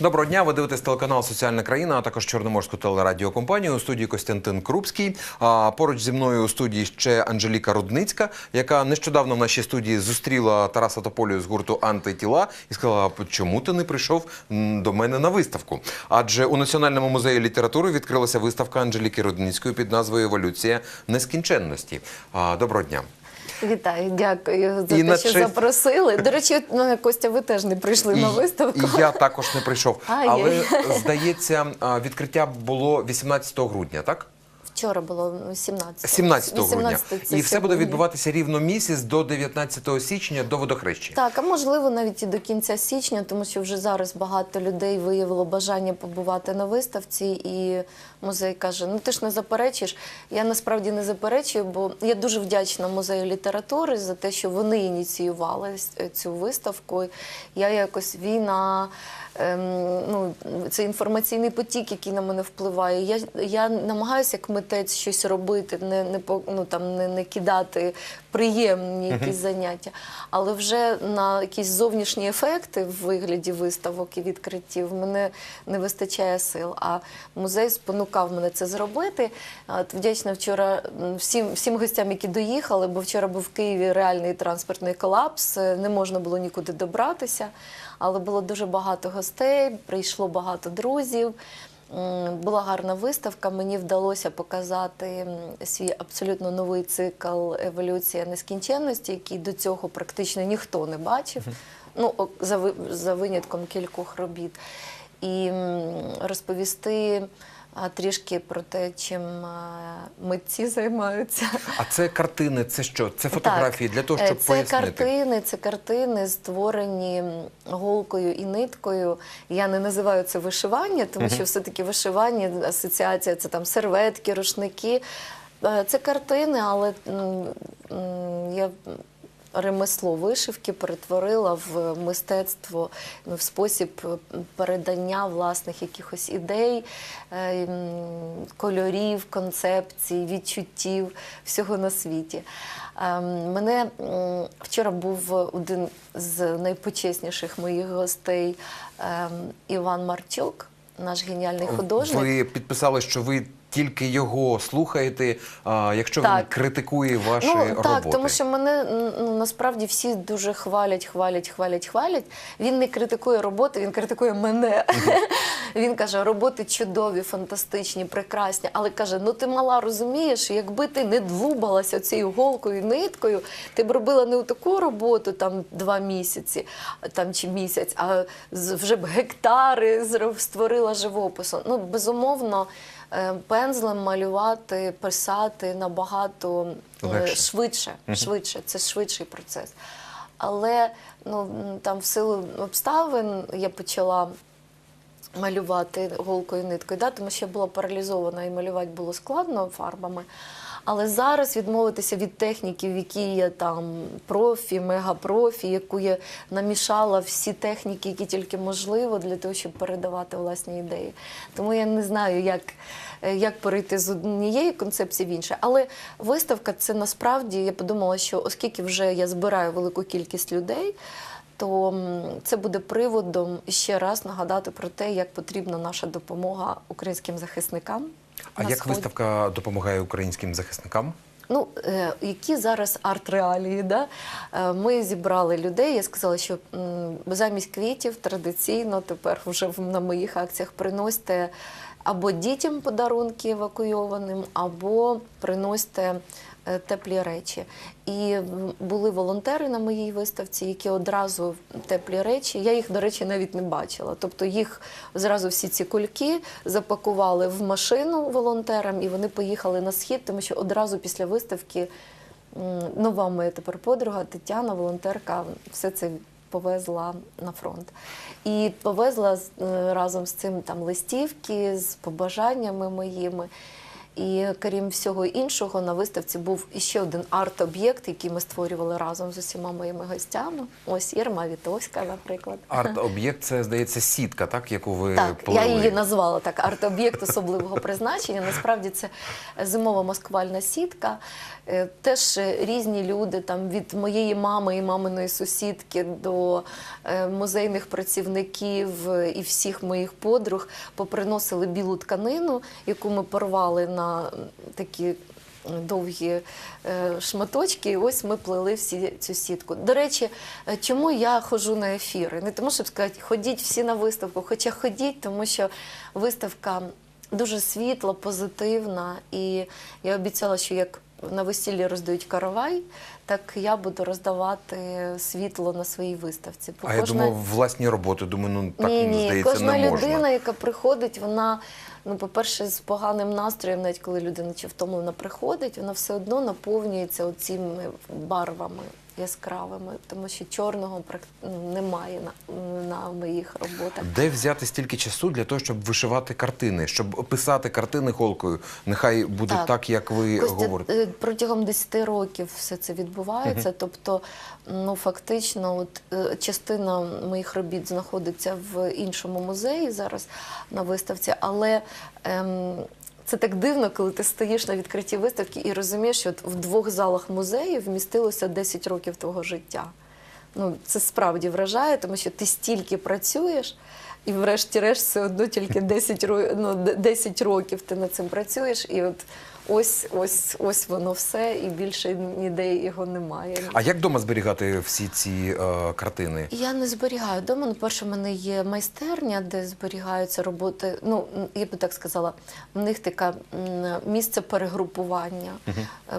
Доброго дня. Ви дивитесь телеканал Соціальна країна, а також Чорноморську телерадіокомпанію. У студії Костянтин Крупський. А поруч зі мною у студії ще Анжеліка Рудницька, яка нещодавно в нашій студії зустріла Тараса Тополію з гурту Антитіла і сказала, чому ти не прийшов до мене на виставку? Адже у Національному музеї літератури відкрилася виставка Анжеліки Рудницької під назвою Еволюція нескінченності. А, Доброго дня. Вітаю, дякую за І те, на що честь- запросили. До речі, ну, Костя, ви теж не прийшли на виставку. І я також не прийшов. а, але Але здається, відкриття було 18 грудня, так? Вчора було ну, 17. 17 грудня. І все буде відбуватися рівно місяць до 19 січня до водохрещі. Так, а можливо навіть і до кінця січня, тому що вже зараз багато людей виявило бажання побувати на виставці, і музей каже: ну ти ж не заперечиш. Я насправді не заперечую, бо я дуже вдячна музею літератури за те, що вони ініціювали цю виставку. Я якось війна. ем, ну, це інформаційний потік, який на мене впливає. Я, я намагаюся як митець щось робити, не, не, ну, там, не, не кидати приємні якісь заняття. Але вже на якісь зовнішні ефекти в вигляді виставок і відкриттів мене не вистачає сил. А музей спонукав мене це зробити. От вдячна вчора всім, всім гостям, які доїхали, бо вчора був в Києві реальний транспортний колапс, е, не можна було нікуди добратися. Але було дуже багато гостей, прийшло багато друзів. Була гарна виставка. Мені вдалося показати свій абсолютно новий цикл Еволюція нескінченності, який до цього практично ніхто не бачив. Ну, за, ви- за винятком кількох робіт. І розповісти трішки про те, чим митці займаються. А це картини, це що? Це фотографії для того, Е, щоб це пояснити. картини, це картини, створені голкою і ниткою. Я не називаю це вишивання, тому що все-таки вишивання, асоціація це там серветки, рушники. Е, Це картини, але я ремесло вишивки перетворила в мистецтво, ну, в спосіб е, передання власних якихось ідей, е, кольорів, концепцій, відчуттів всього на світі. Ем, Мене вчора був один з найпочесніших моїх гостей ем, Іван Марчук, наш геніальний художник. Ви підписали, що ви тільки його слухаєте, а, якщо він критикує ваші ну, роботи. Так, тому що мене ну, насправді всі дуже хвалять, хвалять, хвалять, хвалять. Він не критикує роботи, він критикує мене. він каже, роботи чудові, фантастичні, прекрасні. Але каже: ну ти мала розумієш, якби ти не длубалася цією голкою ниткою, ти б робила не таку роботу там два місяці там, чи місяць, а вже б гектари створила живопису. Ну, безумовно. Е, Пензлем малювати, писати набагато е, Легше. швидше, швидше, це швидший процес. Але ну, там в силу обставин я почала малювати голкою і ниткою, да, тому що я була паралізована і малювати було складно фарбами. Але зараз відмовитися від техніки, в якій я там профі, мегапрофі, яку я намішала всі техніки, які тільки можливо, для того, щоб передавати власні ідеї. Тому я не знаю, як, е, як перейти з однієї концепції в інше. Але виставка це насправді я подумала, що оскільки вже я збираю велику кількість людей. То це буде приводом ще раз нагадати про те, як потрібна наша допомога українським захисникам. А як сході. виставка допомагає українським захисникам? Ну, е, які зараз арт-реалії? Да? Е, ми зібрали людей. Я сказала, що замість квітів традиційно тепер вже на моїх акціях приносите або дітям подарунки евакуйованим, або приносьте е, теплі речі. І були волонтери на моїй виставці, які одразу теплі речі. Я їх, до речі, навіть не бачила. Тобто їх зразу всі ці кульки запакували в машину волонтерам, і вони поїхали на схід, тому що одразу після виставки нова моя тепер подруга Тетяна, волонтерка, все це повезла на фронт. І повезла е, разом з цим там листівки з побажаннями моїми. І крім всього іншого, на виставці був іще один арт-об'єкт, який ми створювали разом з усіма моїми гостями. Ось Ірма Вітовська, наприклад. Арт-об'єкт це здається сітка, так яку ви Так, плели. я її назвала так арт-об'єкт особливого призначення. Насправді це зимова маскувальна сітка. Е, Теж різні люди, там від моєї мами і маминої сусідки до е, музейних працівників е, і всіх моїх подруг поприносили білу тканину, яку ми порвали на м, такі довгі е, шматочки, і ось ми плели всі цю сітку. До речі, е, чому я ходжу на ефіри? Не тому, щоб сказати, ходіть всі на виставку, хоча ходіть, тому що виставка дуже світла, позитивна, і я обіцяла, що як на весіллі роздають каравай, так я буду роздавати світло на своїй виставці. Бо А я кожна- думав, власні роботи. Думаю, ну так ні, ні, здається, кожна не можна. людина, яка приходить, вона, ну, по-перше, з поганим настроєм, навіть коли людина чи втомлена приходить, вона все одно наповнюється оціми барвами яскравими, тому що чорного ну, немає на, на моїх роботах. Де взяти стільки часу для того, щоб вишивати картини, щоб писати картини холкою? Нехай буде так, Так. як ви Костя, говорите. е, протягом 10 років все це відбувається. Тобто, ну фактично, от е, частина моїх робіт знаходиться в іншому музеї зараз на виставці, але ем, це так дивно, коли ти стоїш на відкритій виставки і розумієш, що в двох залах музею вмістилося 10 років твого життя. Ну, це справді вражає, тому що ти стільки працюєш, і врешті-решт все одно тільки 10, ро- ну, 10 років ти над цим працюєш, і от ось, ось, ось воно все, і більше ніде його немає. А як вдома зберігати всі ці е, картини? Я не зберігаю вдома. Ну, перше, в мене є майстерня, де зберігаються роботи. Ну, я би так сказала, в них таке місце перегрупування. Е,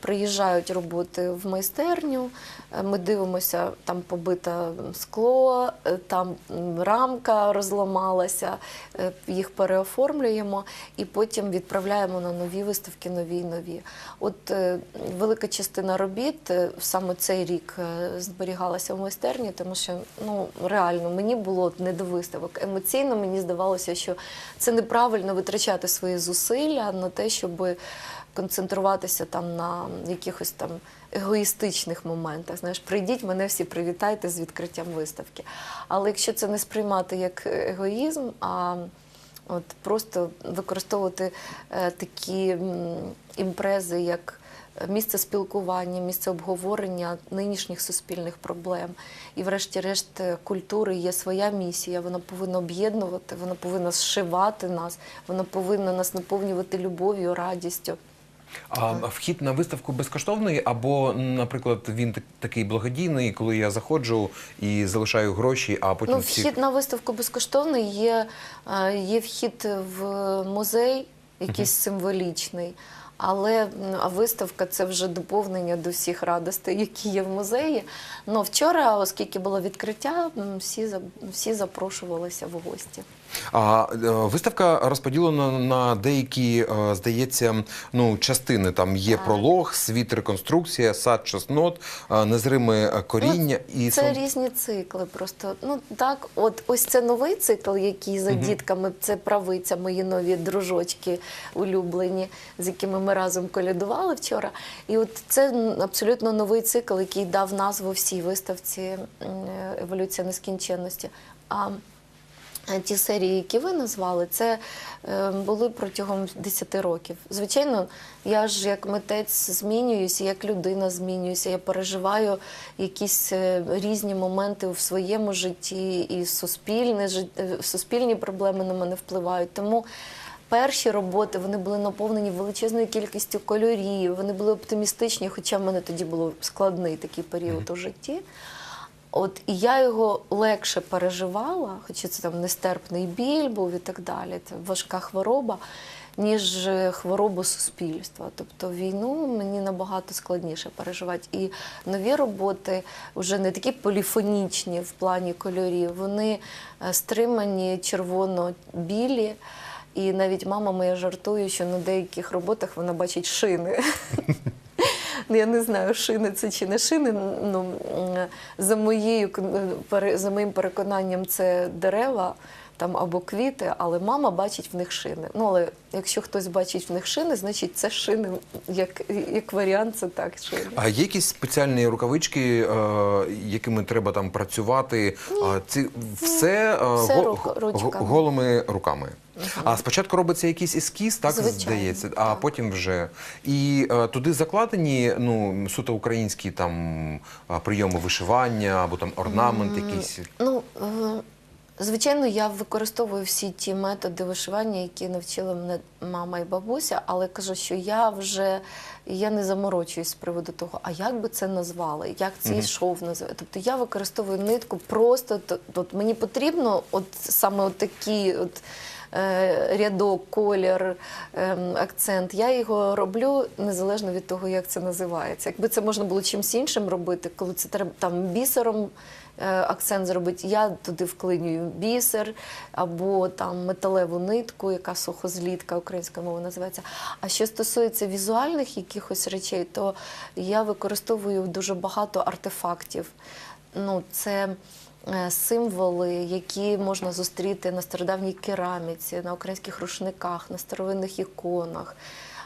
Приїжджають роботи в майстерню, е, ми дивимося, там побите скло, е, там рамка розламалася, їх переоформлюємо і потім відправляємо на нові виставки, нові і нові. От е, велика частина робіт е, саме цей рік е, зберігалася в майстерні, тому що ну реально мені було не до виставок. Емоційно мені здавалося, що це неправильно витрачати свої зусилля на те, щоб концентруватися там на якихось там егоїстичних моментах. Знаєш, прийдіть мене всі привітайте з відкриттям виставки. Але якщо це не сприймати як егоїзм, а от просто використовувати е, такі імпрези, як місце спілкування, місце обговорення нинішніх суспільних проблем. І, врешті-решт, е, культури є своя місія. Вона повинна об'єднувати, вона повинна зшивати нас, вона повинна нас наповнювати любов'ю, радістю. А вхід на виставку безкоштовний, або, наприклад, він так- такий благодійний, коли я заходжу і залишаю гроші, а потім Ну, всі вхід на виставку безкоштовний. Є, е, є вхід в музей, якийсь символічний. Але м, а виставка це вже доповнення до всіх радостей, які є в музеї. Ну вчора, оскільки було відкриття, м, всі за- всі запрошувалися в гості. А е, виставка розподілена на деякі, е, здається, ну частини. Там є пролог, світ, реконструкція, сад, чеснот, е, незриме е, коріння і Ну, Це сон- різні цикли. Просто ну так, от ось це новий цикл, який за дітками, це правиця, мої нові дружочки улюблені, з якими ми разом колядували вчора. І от це абсолютно новий цикл, який дав назву всій виставці Еволюція нескінченності. А Ті серії, які ви назвали, це е, були протягом 10 років. Звичайно, я ж як митець змінююся, як людина змінююся. Я переживаю якісь е, різні моменти в своєму житті, і суспільне е, суспільні проблеми на мене впливають. Тому перші роботи вони були наповнені величезною кількістю кольорів, вони були оптимістичні, хоча в мене тоді був складний такий період у житті. От і я його легше переживала, хоча це там нестерпний біль був і так далі. Це важка хвороба, ніж е, хворобу суспільства. Тобто війну мені набагато складніше переживати. І нові роботи вже не такі поліфонічні в плані кольорів, вони е, стримані червоно-білі. І навіть мама моя жартує, що на деяких роботах вона бачить шини. Ну, я не знаю, шини це чи не шини. Ну, за, моєю, за моїм переконанням, це дерева. там або квіти, але мама бачить в них шини. Ну але якщо хтось бачить в них шини, значить це шини, як, як варіант, це так шини. А є якісь спеціальні рукавички, е, якими треба там працювати? А ці все, е, Все го- ручками. голими руками. А спочатку робиться якийсь ескіз, так Звичайно, здається, а так. потім вже і е, туди закладені ну суто українські там е, прийоми вишивання або там орнамент якийсь. Ну, е, звичайно, я використовую всі ті методи вишивання, які навчили мене мама і бабуся, але кажу, що я вже я не заморочуюсь з приводу того, а як би це назвали, як цей шов називати. Тобто я використовую нитку просто то- от мені потрібно от саме от такі от. Е, Рядок, колір, ем, акцент. Я його роблю незалежно від того, як це називається. Якби це можна було чимось іншим робити, коли це треба там бісером е, акцент зробити, я туди вклинюю бісер або там металеву нитку, яка сухозлітка українською мовою називається. А що стосується візуальних якихось речей, то я використовую дуже багато артефактів. Ну, це символи, які можна зустріти на стародавній кераміці, на українських рушниках, на старовинних іконах,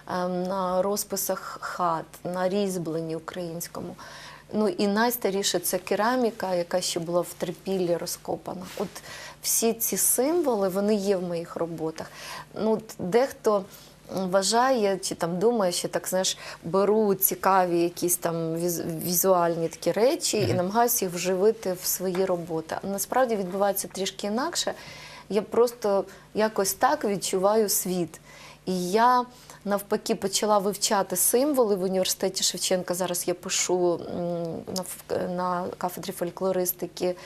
ем, на розписах хат, на різьбленні українському. Ну і найстаріше це кераміка, яка ще була в трипіллі розкопана. От всі ці символи вони є в моїх роботах. Ну, дехто вважає чи там думає, що так знаєш, беру цікаві якісь там візуальні такі речі і намагаюся їх вживити в свої роботи. А насправді відбувається трішки інакше. Я просто якось так відчуваю світ. І я навпаки почала вивчати символи в університеті Шевченка. Зараз я пишу на, кафедрі фольклористики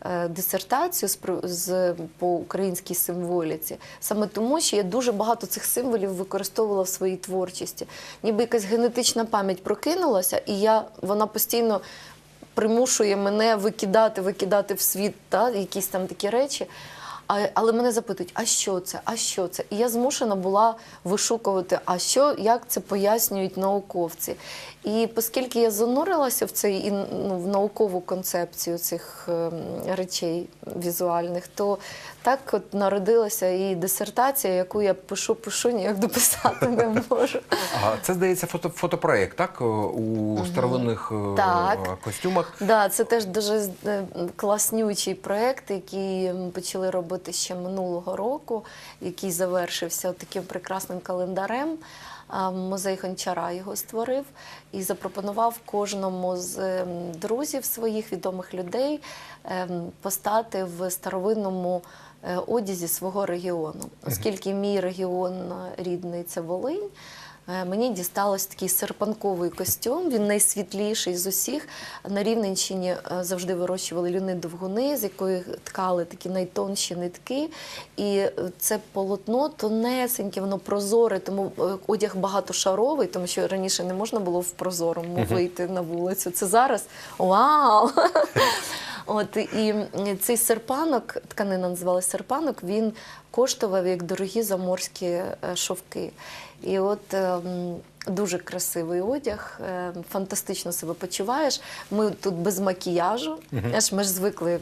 е, дисертацію з по українській символіці. Саме тому, що я дуже багато цих символів використовувала в своїй творчості. Ніби якась генетична пам'ять прокинулася, і я вона постійно примушує мене викидати, викидати в світ та, якісь там такі речі. А, але мене запитують, а що це? А що це? І я змушена була вишукувати, а що, як це пояснюють науковці. І оскільки я занурилася в цей і, ну, в наукову концепцію цих ем, речей візуальних, то так от народилася і дисертація, яку я пишу, пишу, ніяк дописати не можу. А це здається фото, фотопроект, так? е, У старовинних е, Так. костюмах. Да, це теж дуже е, класнючий проєкт, який почали робити ще минулого року, який завершився таким прекрасним календарем. Музей Гончара його створив і запропонував кожному з ем, друзів своїх відомих людей ем, постати в старовинному е, одязі свого регіону. Оскільки мій регіон е, рідний це Волинь. Е, Мені дісталось такий серпанковий костюм. Він найсвітліший з усіх. На Рівненщині е, завжди вирощували люни довгуни, з якої ткали такі найтонші нитки. І е, це полотно тонесеньке, воно прозоре, тому одяг багатошаровий, тому що раніше не можна було в прозорому вийти на вулицю. Це зараз вау! От і цей серпанок, тканина називалася серпанок, він коштував як дорогі заморські е, шовки. І от ем, дуже красивий одяг, е, фантастично себе почуваєш. Ми тут без макіяжу, аж ми ж звикли.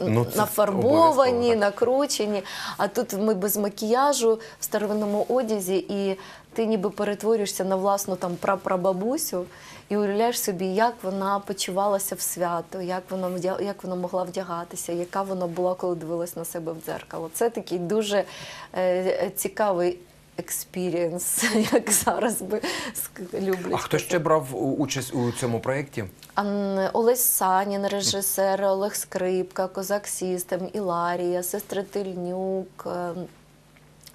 Ну, це нафарбовані, накручені. А тут ми без макіяжу в старовинному одязі, і ти ніби перетворюєшся на власну там прапрабабусю і уявляєш собі, як вона почувалася в свято, як вона як вона могла вдягатися, яка вона була, коли дивилась на себе в дзеркало. Це такий дуже е, цікавий експірієнс, як зараз би люблять. А хто ще брав участь у цьому проєкті? Олесь Санін, режисер, Олег Скрипка, Козак Сістем, Іларія, сестри Тильнюк, е,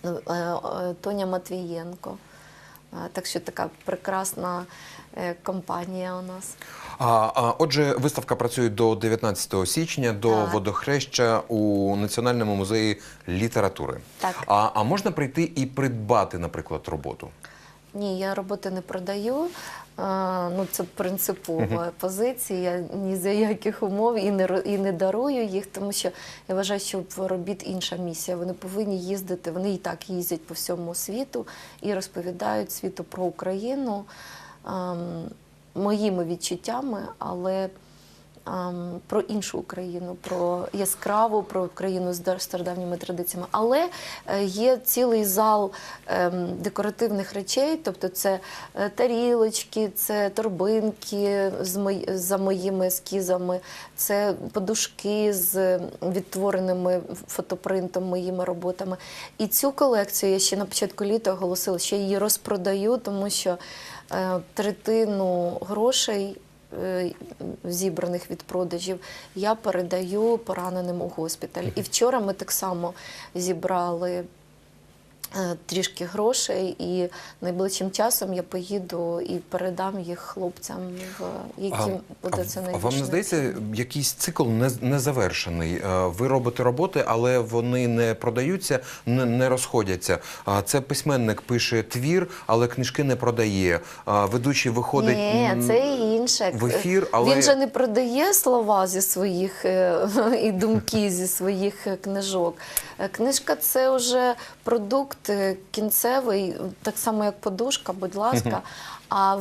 е, е, Тоня Матвієнко. Так що така прекрасна е, компанія у нас. А, а отже, виставка працює до 19 січня, до Так. водохреща у Національному музеї літератури. Так. А, а можна прийти і придбати, наприклад, роботу? Ні, я роботи не продаю. Е, Ну, це принципова позиція. Я ні за яких умов і не і не дарую їх, тому що я вважаю, що в робіт інша місія. Вони повинні їздити. Вони і так їздять по всьому світу і розповідають світу про Україну ем, моїми відчуттями, але про іншу Україну, про яскраву, про Україну з стародавніми традиціями. Але е, є цілий зал ем, декоративних речей, тобто це е, тарілочки, це торбинки за моїми ескізами, це подушки з відтвореними фотопринтом моїми роботами. І цю колекцію я ще на початку літа оголосила, що її розпродаю, тому що е, третину грошей. Е, Зібраних від продажів я передаю пораненим у госпіталь. І вчора ми так само зібрали трішки грошей, і найближчим часом я поїду і передам їх хлопцям, в яким буде це а найбільше. вам не здається, якийсь цикл не, не завершений? Е, Ви робите роботи, але вони не продаються, не, не розходяться. Це письменник пише твір, але книжки не продає. Ведучий виходить Ні, це інше. в ефір, але- Він же не продає слова зі своїх е, і думки зі своїх е, книжок. Е, Книжка це вже продукт е, кінцевий, так само як подушка, будь ласка. А,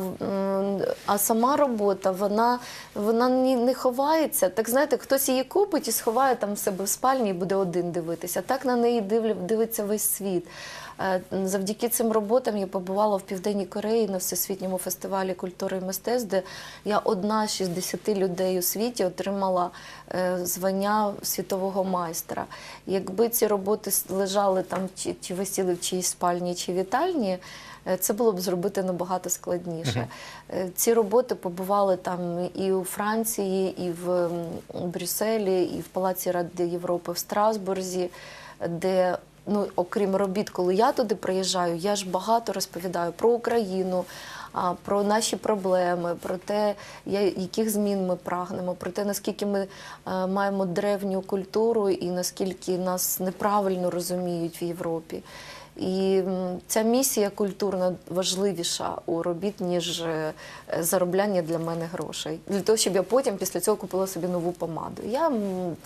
а сама робота, вона, вона не ховається. Так знаєте, хтось її купить і сховає там в себе в спальні і буде один дивитися. Так на неї дивиться весь світ. Е, Завдяки цим роботам я побувала в Південній Кореї на всесвітньому фестивалі культури і мистецтв, де я одна з 60 людей у світі отримала е, звання світового майстра. Якби ці роботи лежали там чи, чи висіли в чиїсь спальні чи вітальні, е, це було б зробити набагато складніше. Ці роботи побували там і у Франції, і в Брюсселі, і в Палаці Ради Європи в Страсбурзі, де ну, окрім робіт, коли я туди приїжджаю, я ж багато розповідаю про Україну, про наші проблеми, про те, яких змін ми прагнемо, про те, наскільки ми е, маємо древню культуру і наскільки нас неправильно розуміють в Європі. І ця місія культурна важливіша у робіт, ніж е, заробляння для мене грошей. Для того, щоб я потім після цього купила собі нову помаду. Я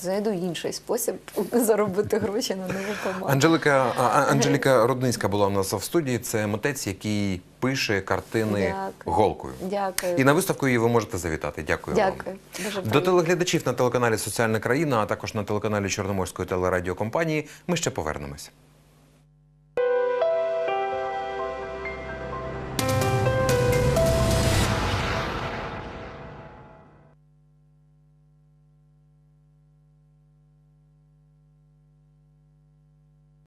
знайду інший спосіб заробити гроші на нову помаду. Анжелика, а, а- Анжеліка Рудницька була у нас в студії. Це митець, який пише картини Дякую. голкою. Дякую. І на виставку її ви можете завітати. Дякую. вам. Дякую. Дуже До телеглядачів на телеканалі Соціальна країна, а також на телеканалі Чорноморської телерадіокомпанії. Ми ще повернемося.